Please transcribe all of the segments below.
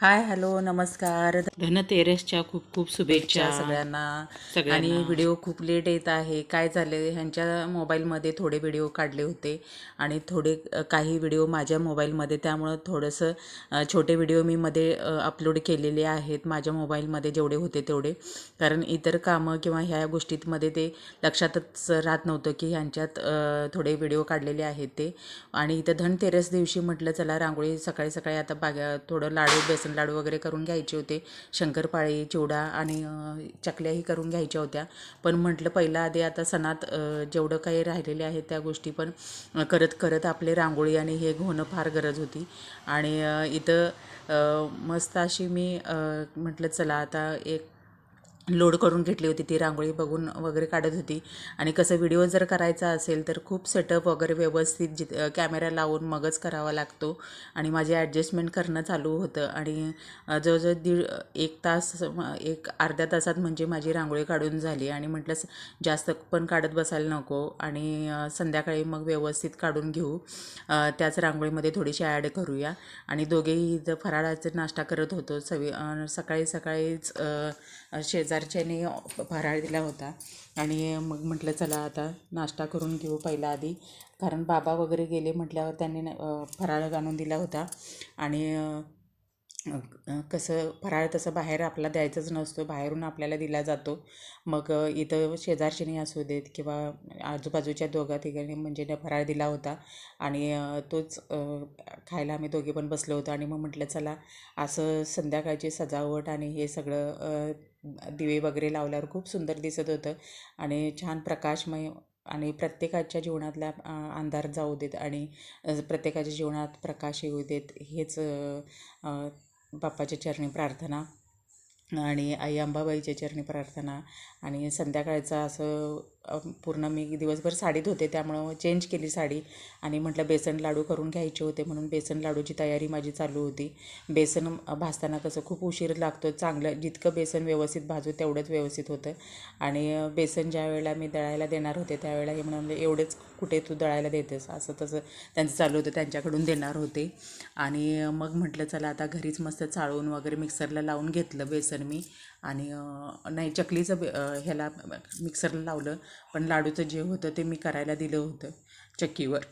Hi hello नमस्कार. धनतेरसच्या खूप खूप शुभेच्छा. सगळ्यांना. आणि व्हिडिओ खूप लेट येत आहे. काय झाले ह्यांच्या मोबाईलमध्ये थोडे व्हिडिओ काढले होते आणि थोडे काही व्हिडिओ माझ्या मोबाईलमध्ये. त्यामुळं थोडंसं छोटे व्हिडिओ मी मध्ये अपलोड केलेले आहेत. माझ्या मोबाईलमध्ये जेवढे होते तेवढे. कारण इतर कामं किंवा ह्या गोष्टींमध्ये ते लक्षातच राहत नव्हतं की ह्यांच्यात थोडे व्हिडिओ काढलेले आहेत ते. आणि इथं धनतेरस दिवशी म्हटलं चला रांगोळी सकाळी सकाळी आता बागा थोडं लाडू बेसन लाडू वगैरे करून घ्यायचे होते. शंकरपाळी चिवडा आणि चकल्याही करून घ्यायच्या होत्या. पण म्हटलं पहिला आधी आता सणात जेवढं काही राहिलेले आहे त्या गोष्टी पण करत करत आपले रांगोळी आणि हे होणं फार गरज होती. आणि इथं मस्त अशी मी म्हटलं चला आता एक लोड करून घेतली होती ती रांगोळी बघून वगैरे काढत होती. आणि कसं व्हिडिओ जर करायचा असेल तर खूप सेटअप वगैरे व्यवस्थित जित कॅमेरा लावून मगच करावा लागतो. आणि माझे ॲडजस्टमेंट करणं चालू होतं. आणि जवळजवळ दीड एक तास एक अर्ध्या तासात म्हणजे माझी रांगोळी काढून झाली. आणि म्हटलंच जास्त पण काढत बसायला नको. आणि संध्याकाळी मग व्यवस्थित काढून घेऊ. त्याच रांगोळीमध्ये थोडीशी ॲड करूया. आणि दोघेही इथं फराळाचा नाश्ता करत होतो. सवी सकाळी सकाळीच शेजार शेजारच्याने फराळ दिला होता. आणि मग म्हटलं चला आता नाश्ता करून घेऊ पहिला आधी. कारण बाबा वगैरे गेले म्हटल्यावर त्यांनी न- फराळ आणून दिला होता. आणि कसं फराळ तसं बाहेर आपला द्यायचाच नसतो बाहेरून आपल्याला दिला जातो. मग इथं शेजारशिनी असू देत किंवा आजूबाजूच्या दोघा तिघांनी म्हणजे फराळ दिला होता आणि तोच खायला आम्ही दोघे पण बसलो होतो आणि मग म्हटलं चला असं संध्याकाळची सजावट आणि हे सगळं दिवे वगैरे लावल्यावर खूप सुंदर दिसत होतं आणि छान प्रकाशमय आणि प्रत्येकाच्या जीवनातला अंधार जाऊ देत आणि प्रत्येकाच्या जीवनात प्रकाश येऊ देत. हेच बाप्पाच्या चरणी प्रार्थना आणि आई अंबाबाईच्या चरणी प्रार्थना आणि संध्याकाळचं असं पूर्ण मी दिवसभर साडीत होते त्यामुळं चेंज केली साडी. आणि म्हटलं बेसन लाडू करून घ्यायचे होते म्हणून बेसन लाडूची तयारी माझी चालू होती. बेसन भाजताना कसं खूप उशीर लागतो चांगलं जितकं बेसन व्यवस्थित भाजू तेवढंच व्यवस्थित होतं. आणि बेसन ज्या वेळेला मी दळायला देणार होते त्यावेळेला हे म्हणाले एवढंच कुठे तू दळायला देतेस? असं तसं त्यांचं चालू होतं त्यांच्याकडून देणार होते. आणि मग म्हटलं चला आता घरीच मस्त चाळून वगैरे मिक्सरला लावून घेतलं बेसन मी. आणि नाही चकलीचं बे ह्याला मिक्सरला लावलं. पण लाडूचं जे होतं ते मी करायला दिलं होतं चक्कीवर.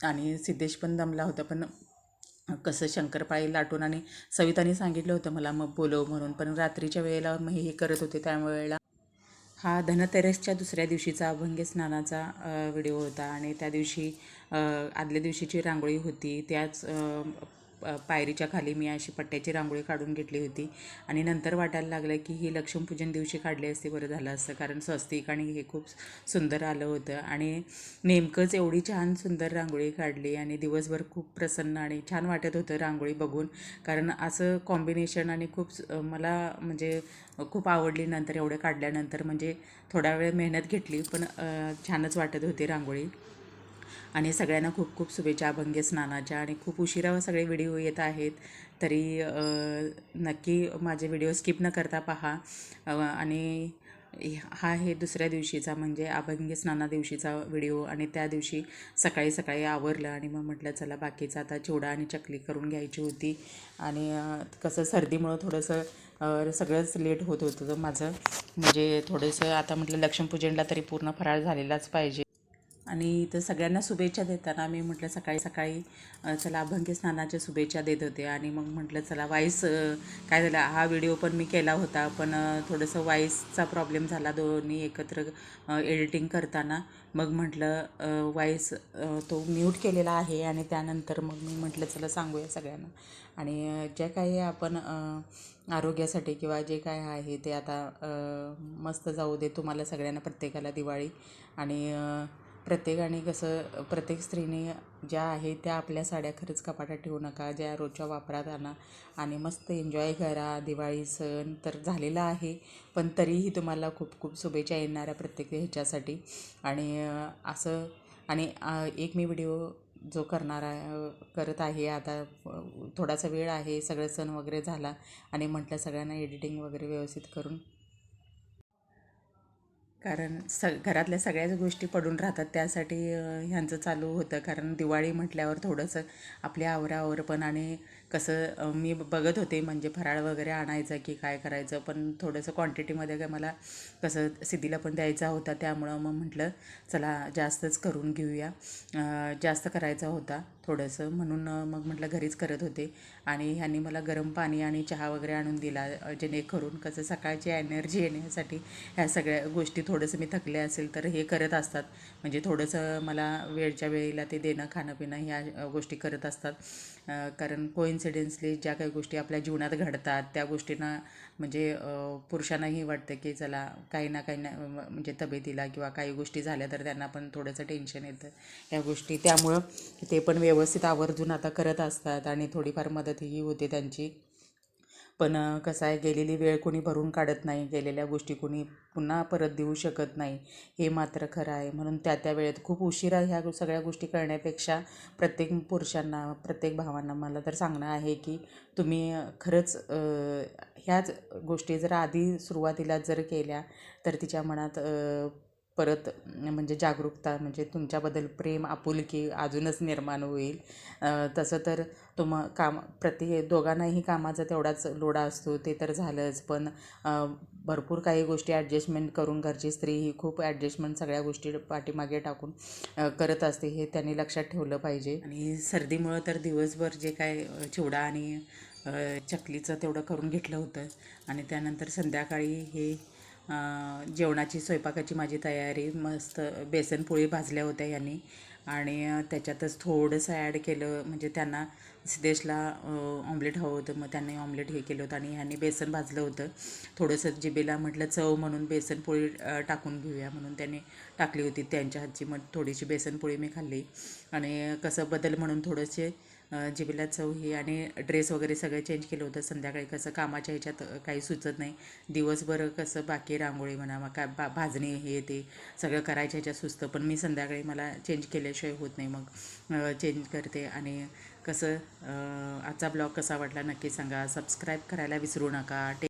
आणि सिद्धेश पण दमला होता पण कसं शंकरपाळी लाटून आणि सविताने सांगितलं होतं मला मग बोलव म्हणून. पण रात्रीच्या वेळेला मग हे करत होते त्यावेळेला हा धनतेरसच्या दुसऱ्या दिवशीचा अभंगे स्नानाचा व्हिडिओ होता. आणि त्या दिवशी आदल्या दिवशीची रांगोळी होती. त्याच पायरीच्या खाली मी अशी पट्ट्याची रांगोळी काढून घेतली होती. आणि नंतर वाटायला लागलं की ही लक्ष्मीपूजन दिवशी काढली असते बरं झालं असतं. कारण स्वस्तिक आणि हे खूप सुंदर आलं होतं. आणि नेमकंच एवढी छान सुंदर रांगोळी काढली आणि दिवसभर खूप प्रसन्न आणि छान वाटत होतं रांगोळी बघून. कारण असं कॉम्बिनेशन आणि खूप स- मला म्हणजे खूप आवडली नंतर एवढं काढल्यानंतर. म्हणजे थोडा वेळ मेहनत घेतली पण छानच वाटत होती रांगोळी. आणि सगळ्यांना खूप खूप शुभेच्छा अभंगे स्नानाच्या आणि खूप उशिरा सगळे व्हिडिओ येत आहेत. तरी नक्की माझे व्हिडिओ स्किप न करता पहा. आणि हा हे दुसऱ्या दिवशीचा म्हणजे अभंगी स्नाना दिवशीचा व्हिडिओ आणि त्या दिवशी सकाळी सकाळी आवरलं आणि मग म्हटलं चला बाकीचं आता चिवडा आणि चकली करून घ्यायची होती. आणि कसं सर्दीमुळं थोडंसं सगळंच लेट होत होतं. माझं म्हणजे थोडंसं आता म्हटलं लक्ष्मीपूजनला तरी पूर्ण फराळ झालेलाच पाहिजे. आणि इथं सगळ्यांना शुभेच्छा देताना मी म्हटलं सकाळी सकाळी चला अभंगी स्नानाच्या शुभेच्छा देत होते. आणि मग म्हटलं चला वाईस काय झालं हा व्हिडिओ पण मी केला होता पण थोडंसं वाईसचा प्रॉब्लेम झाला दोन्ही एकत्र एडिटिंग करताना. मग म्हटलं वाईस तो म्यूट केलेला आहे आणि त्यानंतर मग मी म्हटलं चला सांगूया सगळ्यांना. आणि जे ज्या काही आपण आरोग्यासाठी किंवा जे काय आहे ते आता मस्त जाऊ दे तुम्हाला सगळ्यांना प्रत्येकाला दिवाळी. आणि प्रत्येकाने कसं प्रत्येक स्त्रीने ज्या आहे त्या आपल्या साड्या खरंच कपाटात ठेवू नका ज्या रोजच्या वापरात आणा. आणि मस्त एन्जॉय करा. दिवाळी सण तर झालेला आहे पण तरीही तुम्हाला खूप खूप शुभेच्छा येणाऱ्या प्रत्येक ह्याच्यासाठी. आणि असं आणि एक मी व्हिडिओ जो करणार करत आहे आता थोडासा वेळ आहे सगळं सण वगैरे झाला आणि म्हटलं सगळ्यांना एडिटिंग वगैरे व्यवस्थित करून कारण स घरातल्या सगळ्याच गोष्टी पडून राहतात. त्यासाठी ह्यांचं चालू होतं. कारण दिवाळी म्हटल्यावर थोडंसं आपल्या आवरावर पण आणि कसं मी बघत होते. म्हणजे फराळ वगैरे आणायचं की काय करायचं. पण थोडंसं क्वांटिटीमध्ये काय मला कसं सिद्धीला पण द्यायचा होता. त्यामुळं मग म्हटलं चला जास्तच करून घेऊया. जास्त करायचा होता थोडंसं. म्हणून मग म्हटलं घरीच करत होते. आणि ह्यांनी मला गरम पाणी आणि चहा वगैरे आणून दिला जेणेकरून कसं सकाळची एनर्जी येण्यासाठी ह्या सगळ्या गोष्टी थोडंसं मी थकले असेल तर हे करत असतात. म्हणजे थोडंसं मला वेळच्या वेळेला ते देणं खाणं पिणं ह्या गोष्टी करत असतात. कारण कोइन्सिडेन्सली ज्या काही गोष्टी आपल्या जीवनात घडतात त्या गोष्टींना म्हणजे पुरुषांनाही वाटतं की चला काही ना काही ना म्हणजे तब्येतीला किंवा काही गोष्टी झाल्या तर त्यांना पण थोडंसं टेन्शन येतं. या गोष्टी त्यामुळं ते पण व्यवस्थित आवर्जून आता करत असतात आणि थोडीफार मदत विद्यार्थीही होते त्यांची. पण कसं आहे गेलेली वेळ कोणी भरून काढत नाही गेलेल्या गोष्टी कोणी पुन्हा परत देऊ शकत नाही हे मात्र खरं आहे. म्हणून त्या त्या वेळेत खूप उशिरा ह्या सगळ्या गोष्टी करण्यापेक्षा प्रत्येक पुरुषांना प्रत्येक भावांना मला तर सांगणं आहे की तुम्ही खरंच ह्याच गोष्टी जर आधी सुरुवातीला जर केल्या तर तिच्या मनात परत म्हणजे जागरूकता म्हणजे तुमच्याबद्दल प्रेम आपुलकी अजूनच निर्माण होईल. तसं तर तुम काम प्रति दोघांनाही कामाचा तेवढाच लोडा असतो ते तर झालंच. पण भरपूर काही गोष्टी ॲडजस्टमेंट करून घरची स्त्री ही खूप ॲडजस्टमेंट सगळ्या गोष्टी पाठीमागे टाकून करत असते हे त्यांनी लक्षात ठेवलं पाहिजे. आणि सर्दीमुळं तर दिवसभर जे काय चिवडा आणि चकलीचं तेवढं करून घेतलं होतं. आणि त्यानंतर संध्याकाळी हे जेवणाची स्वयंपाकाची माझी तयारी मस्त बेसनपोळी भाजल्या होत्या यांनी. आणि त्याच्यातच थोडंसं ॲड केलं म्हणजे त्यांना सिद्धेशला ऑमलेट हवं होतं मग त्यांनी ऑमलेट हे केलं होतं आणि ह्यांनी बेसन भाजलं होतं. थोडंसं जिबेला म्हटलं चव म्हणून बेसन पोळी टाकून घेऊया म्हणून त्यांनी टाकली होती. त्यांच्या हातची मग थोडीशी बेसनपोळी मी खाल्ली. आणि कसं बदल म्हणून थोडेसे जिबेला चव ही आणि ड्रेस वगैरे सगळं चेंज केलं होतं. संध्याकाळी कसं कामाच्या ह्याच्यात काही सुचत नाही. दिवसभर कसं बाकी रांगोळी म्हणा मग काय बा भाजणे हे ते सगळं करायच्या ह्याच्यात सुचतं. पण मी संध्याकाळी मला चेंज केल्याशिवाय होत नाही. मग चेंज करते आणि कसं आजचा ब्लॉग कसा वाटला नक्की सांगा. सबस्क्राईब करायला विसरू नका.